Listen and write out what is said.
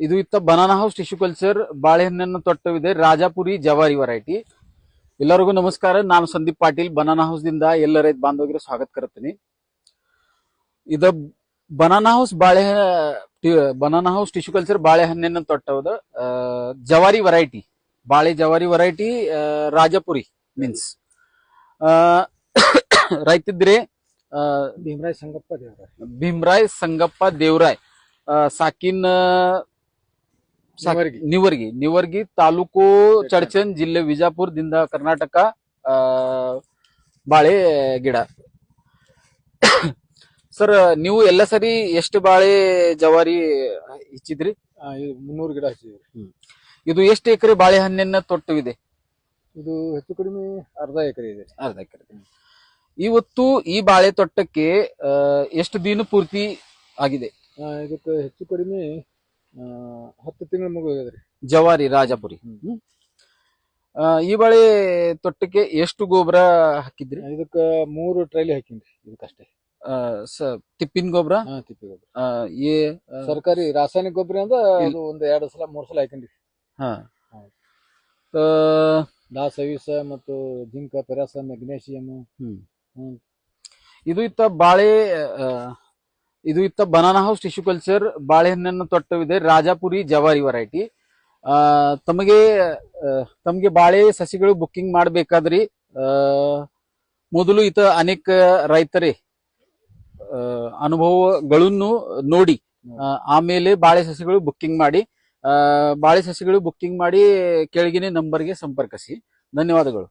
ಇದು ಇತ್ತ banana house tissue culture ಬಾಳೆಹಣ್ಣನ್ನು ತೊಟ್ಟವಿದೆ ರಾಜಾಪುರಿ ಜವಾರಿ ವೆರೈಟಿ ಎಲ್ಲರಿಗೂ ನಮಸ್ಕಾರ ನಾನು ಸಂದೀಪ್ ಪಾಟೀಲ್ ಬನಾನಾ ಹೌಸ್ ದಿಂದ ಎಲ್ಲ ರೈತ ಬಾಂಧವರಿಗೆ ಸ್ವಾಗತ ಕರ್ತೀನಿ ಇದ ಬನಾನಾ ಹೌಸ್ ಬಾಳೆ ಬನಾನಾ ಹೌಸ್ ಟಿಶ್ಯೂ ಕಲ್ಚರ್ ಬಾಳೆಹಣ್ಣನ್ನು ತೊಟ್ಟವದ ಜವಾರಿ ವೆರೈಟಿ ಬಾಳೆ ಜವಾರಿ ವೆರೈಟಿ ರಾಜಾಪುರಿ ಮೀನ್ಸ್ ರೈತಿದ್ರೆ ಭೀಮರಾಯ್ ಸಂಗಪ್ಪ ದೇವರ ಭೀಮರಾಯ್ ಸಂಗಪ್ಪ ದೇವರಾಯ್. ಸಾಕಿನ್ ನಿವರ್ಗಿ. ನಿವರ್ಗಿ. ನಿವರ್ಗಿ ತಾಲೂಕು ಚಡ್ಚನ್ ಜಿಲ್ಲೆ ವಿಜಾಪುರದಿಂದ ಕರ್ನಾಟಕ ಆ, ಬಾಳೆ ಗಿಡ. ಸರ್ ನೀವು ಎಲ್ಲ ಸರಿ ಎಷ್ಟು ಬಾಳೆ ಜವಾರಿ ಹಚ್ಚಿದ್ರಿ? ಮುನ್ನೂರು ಗಿಡ ಹಚ್ಚಿದ್ರಿ ಇದು ಎಷ್ಟು ಎಕರೆ ಬಾಳೆಹಣ್ಣನ್ನ ತೊಟ್ಟವಿದೆ ಇದು? ಹೆಚ್ಚು ಕಡಿಮೆ ಅರ್ಧ ಎಕರೆ ಇದೆ. ಅರ್ಧ ಎಕರೆ. ಇವತ್ತು ಈ ಬಾಳೆ ತೊಟ್ಟಕ್ಕೆ ಎಷ್ಟು ದಿನ ಪೂರ್ತಿ ಆಗಿದೆ? ಇದಕ್ಕೆ ಹೆಚ್ಚು ಕಡಿಮೆ ಹತ್ತು ತಿಂಗಳ ಮಗು ಜವಾರಿ ರಾಜಪುರಿ ಹ್ಮ್. ಆ, ಈ ಬಾಳೆ ತೊಟ್ಟಕ್ಕೆ ಎಷ್ಟು ಗೊಬ್ಬರ ಹಾಕಿದ್ರಿ ಇದಕ್ಕ ಮೂರು ಟ್ರೈಲಿ ಹಾಕಿನ್ರಿ ಇದಕ್ಕಷ್ಟೇ ಆ, ಸ- ತಿಪ್ಪಿನ ಗೊಬ್ಬರ ಹಾ ತಿಪ್ಪಿ ಗೊಬ್ಬರ ಏ ಆ, ಸರ್ಕಾರಿ ರಾಸಾಯನಿಕ ಗೊಬ್ಬರ ಅಂದ ಇಲ್ಲ. ಅದು ಒಂದ್ ಎರಡು ಸಲ ಮೂರ್ ಸಲ ಹಾಕಿನ್ರಿ ಹಾ. ಆ, ಮತ್ತು ಜಿಂಕ ಪೆರಾಸ ಮೆಗ್ನೇಷಿಯಂ ಹ್ಮ್. ಹ್ಮ್. ಇದು ಇತ್ತ ಬಾಳೆ ಆ, ಇದು ಇತ್ತ ಬನಾನಾ ಹೌಸ್ ಟಿಶ್ಯೂ ಕಲ್ಚರ್ ಬಾಳೆಹಣ್ಣನ್ನು ತೊಟ್ಟವಿದೆ, ರಾಜಾಪುರಿ ಜವಾರಿ ವೆರೈಟಿ ತಮಗೆ ತಮಗೆ ಬಾಳೆ ಸಸಿಗಳು ಬುಕ್ಕಿಂಗ್ ಮಾಡಬೇಕಾದ್ರಿ ಮೊದಲು ಇತ ಅನೇಕ ರೈತರೇ ಅನುಭವಗಳನ್ನು ನೋಡಿ ಆಮೇಲೆ ಬಾಳೆ ಸಸಿಗಳು ಬುಕ್ಕಿಂಗ್ ಮಾಡಿ ಬಾಳೆ ಸಸಿಗಳು ಬುಕ್ಕಿಂಗ್ ಮಾಡಿ ಕೆಳಗಿನ ನಂಬರ್ಗೆ ಸಂಪರ್ಕಿಸಿ. ಧನ್ಯವಾದಗಳು.